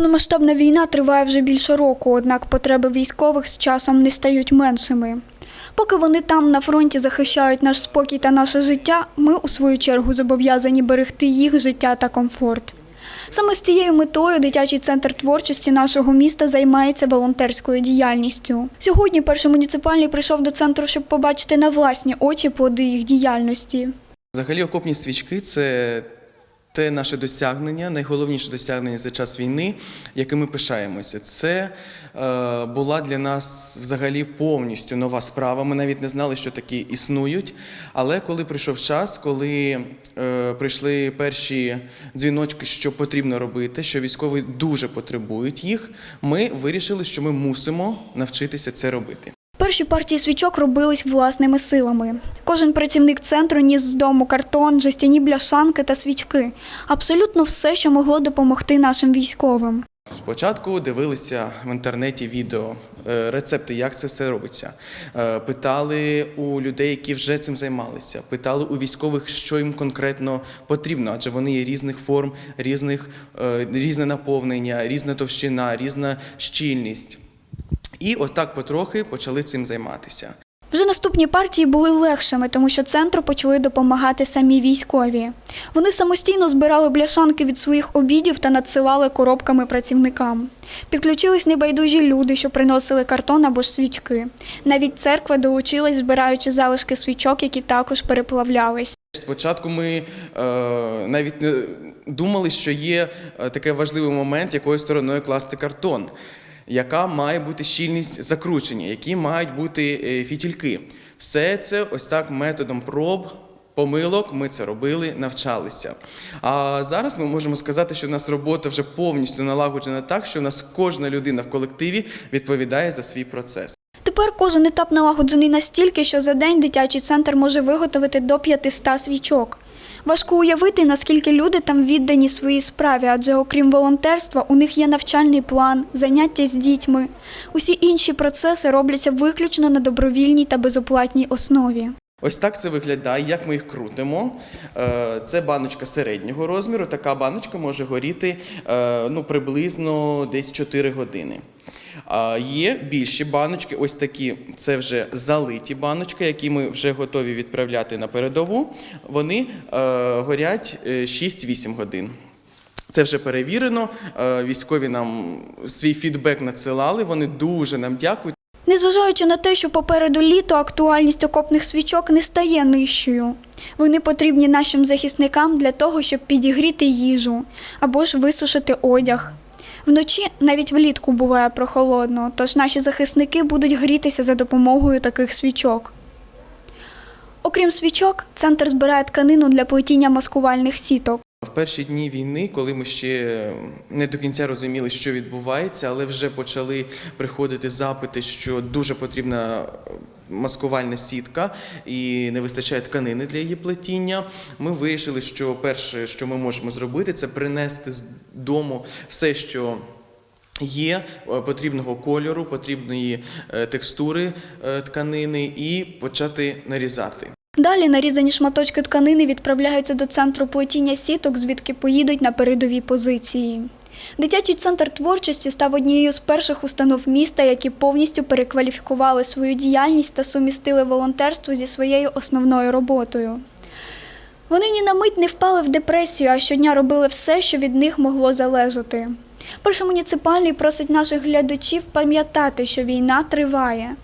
Повномасштабна війна триває вже більше року, однак потреби військових з часом не стають меншими. Поки вони там на фронті захищають наш спокій та наше життя, ми у свою чергу зобов'язані берегти їх життя та комфорт. Саме з цією метою дитячий центр творчості нашого міста займається волонтерською діяльністю. Сьогодні перший муніципальний прийшов до центру, щоб побачити на власні очі плоди їх діяльності. Взагалі, окопні свічки це те наше досягнення, найголовніше досягнення за час війни, яким ми пишаємося. Це е, була для нас взагалі повністю нова справа. Ми навіть не знали, що такі існують. Але коли прийшов час, коли е, прийшли перші дзвіночки, що потрібно робити, що військові дуже потребують їх, ми вирішили, що ми мусимо навчитися це робити. Перші партії свічок робились власними силами. Кожен працівник центру ніс з дому картон, жестяні бляшанки та свічки. Абсолютно все, що могло допомогти нашим військовим. Спочатку дивилися в інтернеті відео, е, рецепти, як це все робиться. Е, Питали у людей, які вже цим займалися. Питали у військових, що їм конкретно потрібно, адже вони є різних форм, різних, е, різне наповнення, різна товщина, різна щільність. І отак потрохи почали цим займатися. Вже наступні партії були легшими, тому що центру почали допомагати самі військові. Вони самостійно збирали бляшанки від своїх обідів та надсилали коробками працівникам. Підключились небайдужі люди, що приносили картон або ж свічки. Навіть церква долучилась, збираючи залишки свічок, які також переплавлялись. Спочатку ми е, навіть не думали, що є е, такий важливий момент, якою стороною класти картон, яка має бути щільність закручення, які мають бути е, фітільки. Все це ось так методом проб. Помилок ми це робили, навчалися. А зараз ми можемо сказати, що в нас робота вже повністю налагоджена так, що в нас кожна людина в колективі відповідає за свій процес. Тепер кожен етап налагоджений настільки, що за день дитячий центр може виготовити до 500 свічок. Важко уявити, наскільки люди там віддані своїй справі, адже окрім волонтерства, у них є навчальний план, заняття з дітьми. Усі інші процеси робляться виключно на добровільній та безоплатній основі. Ось так це виглядає, як ми їх крутимо. Е, Це баночка середнього розміру. Така баночка може горіти е, ну, приблизно десь 4 години. Є більші баночки, ось такі, це вже залиті баночки, які ми вже готові відправляти на передову. Вони е, горять е, 6-8 годин. Це вже перевірено. Е, Військові нам свій фідбек надсилали. Вони дуже нам дякують. Незважаючи на те, що попереду літо актуальність окопних свічок не стає нижчою. Вони потрібні нашим захисникам для того, щоб підігріти їжу або ж висушити одяг. Вночі навіть влітку буває прохолодно, тож наші захисники будуть грітися за допомогою таких свічок. Окрім свічок, центр збирає тканину для плетіння маскувальних сіток. В перші дні війни, коли ми ще не до кінця розуміли, що відбувається, але вже почали приходити запити, що дуже потрібна маскувальна сітка і не вистачає тканини для її плетіння. Ми вирішили, що перше, що ми можемо зробити, це принести з дому все, що. Є е, потрібного кольору, потрібної е, текстури е, тканини, і почати нарізати. Далі нарізані шматочки тканини відправляються до центру плетіння сіток, звідки поїдуть на передові позиції. Дитячий центр творчості став однією з перших установ міста, які повністю перекваліфікували свою діяльність та сумістили волонтерство зі своєю основною роботою. Вони ні на мить не впали в депресію, а щодня робили все, що від них могло залежати. Перший муніципальний просить наших глядачів пам'ятати, що війна триває.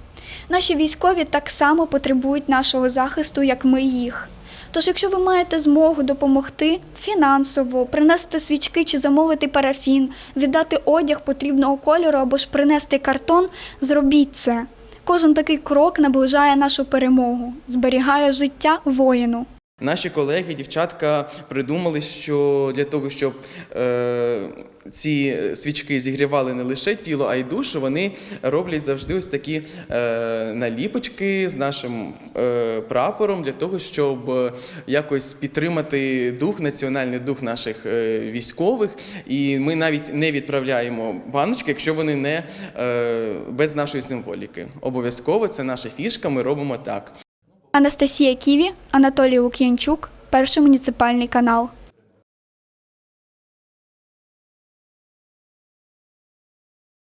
Наші військові так само потребують нашого захисту, як ми їх. Тож, якщо ви маєте змогу допомогти фінансово, принести свічки чи замовити парафін, віддати одяг потрібного кольору або ж принести картон, зробіть це. Кожен такий крок наближає нашу перемогу, зберігає життя воїну. Наші колеги, дівчатка придумали, що для того, щоб е, ці свічки зігрівали не лише тіло, а й душу, вони роблять завжди ось такі е, наліпочки з нашим е, прапором для того, щоб е, якось підтримати дух, національний дух наших е, військових. І ми навіть не відправляємо баночки, якщо вони не е, без нашої символіки. Обов'язково це наша фішка. Ми робимо так. Анастасія Ківі, Анатолій Лук'янчук, перший муніципальний канал.